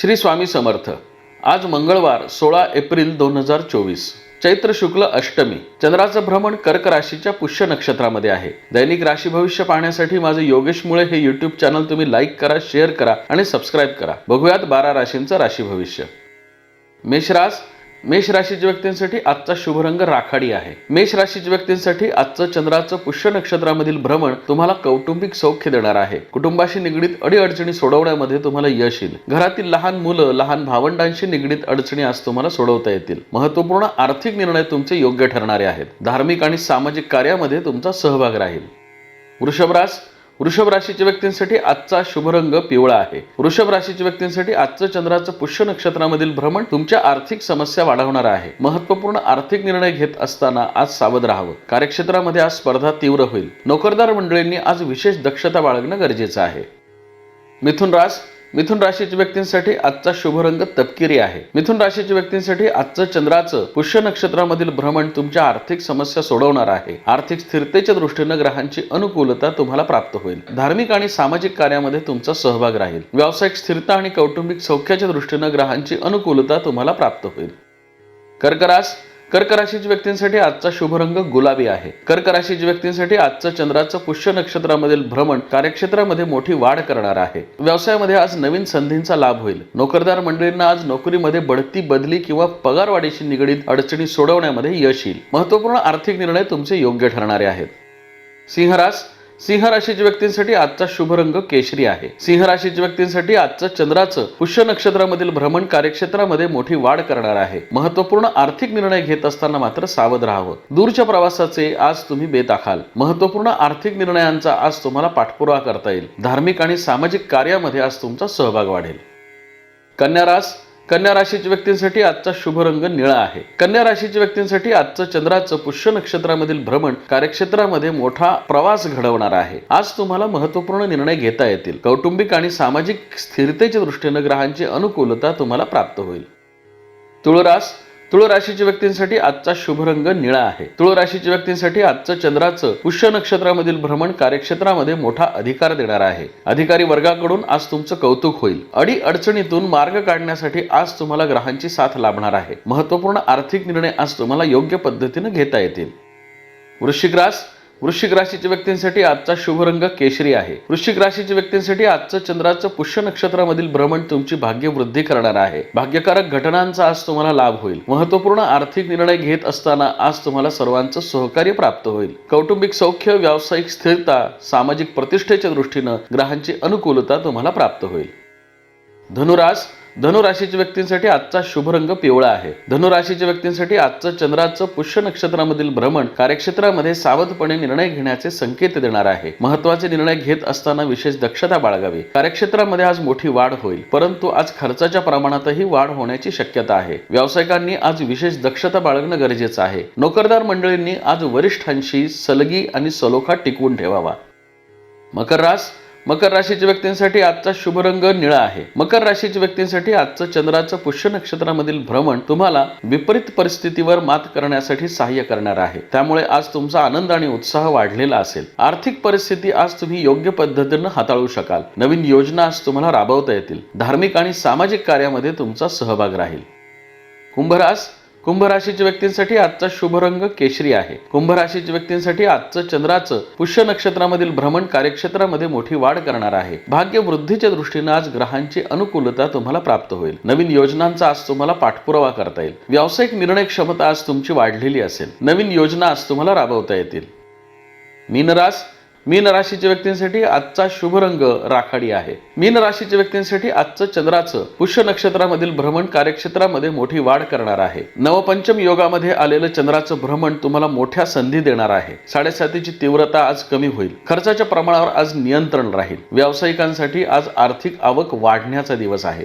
श्री स्वामी समर्थ. आज मंगळवार सोळा एप्रिल दोन हजार चोवीस. चैत्र शुक्ल अष्टमी. चंद्राचं भ्रमण कर्क राशीच्या पुष्य नक्षत्रामध्ये आहे. दैनिक राशी भविष्य पाहण्यासाठी माझे योगेश मुळे हे युट्यूब चॅनल तुम्ही लाईक करा शेअर करा आणि सबस्क्राईब करा. बघूयात बारा राशींचं राशी भविष्य. मेषरास मेष राशीच्या व्यक्तींसाठी आजचा शुभ रंग राखाडी आहे. मेष राशीच्या व्यक्तींसाठी आजचं चंद्राचं पुष्य नक्षत्रामधील भ्रमण तुम्हाला कौटुंबिक सौख्य देणार आहे. कुटुंबाशी निगडीत अडीअडचणी सोडवण्यामध्ये तुम्हाला यश येईल. घरातील लहान मुलं लहान भावंडांशी निगडीत अडचणी आज तुम्हाला सोडवता येतील. महत्त्वपूर्ण आर्थिक निर्णय तुमचे योग्य ठरणारे आहेत. धार्मिक आणि सामाजिक कार्यामध्ये तुमचा सहभाग राहील. वृषभरास वृषभ राशीच्या व्यक्तींसाठी आजचा शुभ रंग पिवळा आहे. वृषभ राशीच्या व्यक्तींसाठी आजचं चंद्राचं पुष्य नक्षत्रामधील भ्रमण तुमच्या आर्थिक समस्या वाढवणार आहे. महत्त्वपूर्ण आर्थिक निर्णय घेत असताना आज सावध राहावं. कार्यक्षेत्रामध्ये आज स्पर्धा तीव्र होईल. नोकरदार मंडळींनी आज विशेष दक्षता बाळगणं गरजेचं आहे. मिथुन रास मिथुन राशीच्या व्यक्तींसाठी आजचा शुभ रंग तपकिरी आहे. मिथुन राशीच्या व्यक्तींसाठी आजचं चंद्राचं पुष्य नक्षत्रामधील भ्रमण तुमच्या आर्थिक समस्या सोडवणार आहे. आर्थिक स्थिरतेच्या दृष्टीनं ग्रहांची अनुकूलता तुम्हाला प्राप्त होईल. धार्मिक आणि सामाजिक कार्यामध्ये तुमचा सहभाग राहील. व्यावसायिक स्थिरता आणि कौटुंबिक सौख्याच्या दृष्टीनं ग्रहांची अनुकूलता तुम्हाला प्राप्त होईल. कर्करास कर्क राशीच्या व्यक्तींसाठी आजचा शुभ रंग गुलाबी आहे. कर्क राशीच्या व्यक्तींसाठी आजचं चंद्राचं पुष्य नक्षत्रामधील भ्रमण कार्यक्षेत्रामध्ये मोठी वाढ करणार आहे. व्यवसायामध्ये आज नवीन संधींचा लाभ होईल. नोकरदार मंडळींना आज नोकरीमध्ये बढती बदली किंवा पगारवाढीशी निगडीत अडचणी सोडवण्यामध्ये यश येईल. महत्त्वपूर्ण आर्थिक निर्णय तुमचे योग्य ठरणारे आहेत. सिंहरास सिंह राशीच्या व्यक्तींसाठी आजचा शुभ रंग केशरी आहे. सिंह राशीच्या व्यक्तींसाठी आजचं चंद्राचं पुष्य नक्षत्रामधील भ्रमण कार्यक्षेत्रामध्ये मोठी वाढ करणार आहे. महत्त्वपूर्ण आर्थिक निर्णय घेत असताना मात्र सावध राहावं. दूरच्या प्रवासाचे आज तुम्ही बेताखाल महत्त्वपूर्ण आर्थिक निर्णयांचा आज तुम्हाला पाठपुरावा करता येईल. धार्मिक आणि सामाजिक कार्यामध्ये आज तुमचा सहभाग वाढेल. कन्या रास कन्या राशीच्या व्यक्तींसाठी आजचा शुभ रंग निळा आहे. कन्या राशीच्या व्यक्तींसाठी आजचं चंद्राचं पुष्य नक्षत्रामधील भ्रमण कार्यक्षेत्रामध्ये मोठा प्रवास घडवणार आहे. आज तुम्हाला महत्त्वपूर्ण निर्णय घेता येतील. कौटुंबिक आणि सामाजिक स्थिरतेच्या दृष्टीनं ग्रहांची अनुकूलता तुम्हाला प्राप्त होईल. तुळरास तुळ राशीच्या व्यक्तींसाठी आजचा शुभ रंग निळा आहे. तुळ राशीच्या व्यक्तींसाठी आजचं चंद्राचं पुष्य नक्षत्रामधील भ्रमण कार्यक्षेत्रामध्ये मोठा अधिकार देणार आहे. अधिकारी वर्गाकडून आज तुमचं कौतुक होईल. अडी अडचणीतून मार्ग काढण्यासाठी आज तुम्हाला ग्रहांची साथ लाभणार आहे. महत्त्वपूर्ण आर्थिक निर्णय आज तुम्हाला योग्य पद्धतीने घेता येतील. वृश्चिक रास वृश्चिक राशीच्या व्यक्तींसाठी आजचा शुभ रंग केशरी आहे. वृश्चिक राशीच्या व्यक्तींसाठी आजचं चंद्राचं पुष्य नक्षत्रामधील भ्रमण तुमची भाग्यवृद्धी करणार आहे. भाग्यकारक घटनांचा आज तुम्हाला लाभ होईल. महत्त्वपूर्ण आर्थिक निर्णय घेत असताना आज तुम्हाला सर्वांचं सहकार्य प्राप्त होईल. कौटुंबिक सौख्य व्यावसायिक स्थिरता सामाजिक प्रतिष्ठेच्या दृष्टीनं ग्रहांची अनुकूलता तुम्हाला प्राप्त होईल. धनुरास धनुराशीच्या व्यक्तींसाठी आजचा शुभ रंग पिवळा आहे. धनुराशीच्या व्यक्तींसाठी आजचं चंद्राचं पुष्य नक्षत्रामधील भ्रमण कार्यक्षेत्रामध्ये सावधपणे निर्णय घेण्याचे संकेत देणार आहे. महत्त्वाचे निर्णय घेत असताना विशेष दक्षता बाळगावी. कार्यक्षेत्रामध्ये आज मोठी वाढ होईल परंतु आज खर्चाच्या प्रमाणातही वाढ होण्याची शक्यता आहे. व्यावसायिकांनी आज विशेष दक्षता बाळगणं गरजेचं आहे. नोकरदार मंडळींनी आज वरिष्ठांशी सलगी आणि सलोखा टिकवून ठेवावा. मकर रास मकर राशीच्या व्यक्तींसाठी आजचा शुभ रंग निळा आहे. मकर राशीच्या व्यक्तींसाठी आजचं चंद्राचं पुष्य नक्षत्रामधील भ्रमण तुम्हाला विपरीत परिस्थितीवर मात करण्यासाठी सहाय्य करणार आहे. त्यामुळे आज तुमचा आनंद आणि उत्साह वाढलेला असेल. आर्थिक परिस्थिती आज तुम्ही योग्य पद्धतीनं हाताळू शकाल. नवीन योजना आज तुम्हाला राबवता येतील. धार्मिक आणि सामाजिक कार्यामध्ये तुमचा सहभाग राहील. कुंभरास कुंभ राशीच्या व्यक्तींसाठी आजचा शुभ रंग केशरी आहे. कुंभ राशीच्या व्यक्तींसाठी आजचं चंद्राचं पुष्य नक्षत्रामधील भ्रमण कार्यक्षेत्रामध्ये मोठी वाढ करणार आहे. भाग्य वृद्धीच्या दृष्टीनं आज ग्रहांची अनुकूलता तुम्हाला प्राप्त होईल. नवीन योजनांचा आज तुम्हाला पाठपुरावा करता येईल. व्यावसायिक निर्णय क्षमता आज तुमची वाढलेली असेल. नवीन योजना आज तुम्हाला राबवता येतील. मीनरास मीन राशीच्या व्यक्तींसाठी आजचा शुभ रंग राखाडी आहे. मीन राशीच्या व्यक्तींसाठी आजचं चंद्राचं पुष्य नक्षत्रामधील भ्रमण कार्यक्षेत्रामध्ये मोठी वाढ करणार आहे. नवपंचम योगामध्ये आलेलं चंद्राचं भ्रमण तुम्हाला मोठ्या संधी देणार आहे. साडेसातीची तीव्रता आज कमी होईल. खर्चाच्या प्रमाणावर आज नियंत्रण राहील. व्यावसायिकांसाठी आज आर्थिक आवक वाढण्याचा दिवस आहे.